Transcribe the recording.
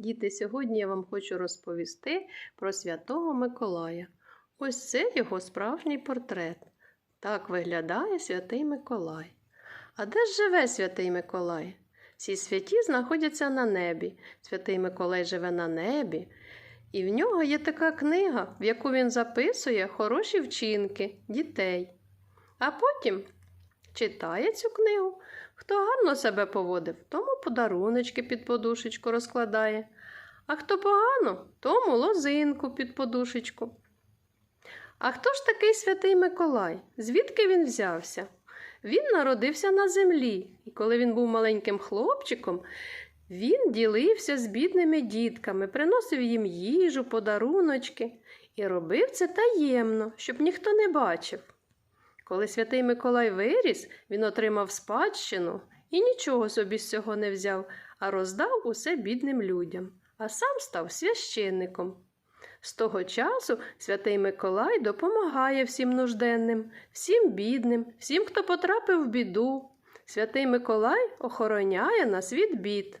Діти, сьогодні я вам хочу розповісти про святого Миколая. Ось це його справжній портрет. Так виглядає святий Миколай. А де ж живе святий Миколай? Всі святі знаходяться на небі. Святий Миколай живе на небі. І в нього є така книга, в яку він записує хороші вчинки дітей. А потім читає цю книгу. Хто гарно себе поводив, тому подаруночки під подушечку розкладає, а хто погано, тому лозинку під подушечку. А хто ж такий святий Миколай? Звідки він взявся? Він народився на землі, і коли він був маленьким хлопчиком, він ділився з бідними дітками, приносив їм їжу, подаруночки і робив це таємно, щоб ніхто не бачив. Коли святий Миколай виріс, він отримав спадщину і нічого собі з цього не взяв, а роздав усе бідним людям, а сам став священником. З того часу святий Миколай допомагає всім нужденним, всім бідним, всім, хто потрапив в біду. Святий Миколай охороняє нас від бід.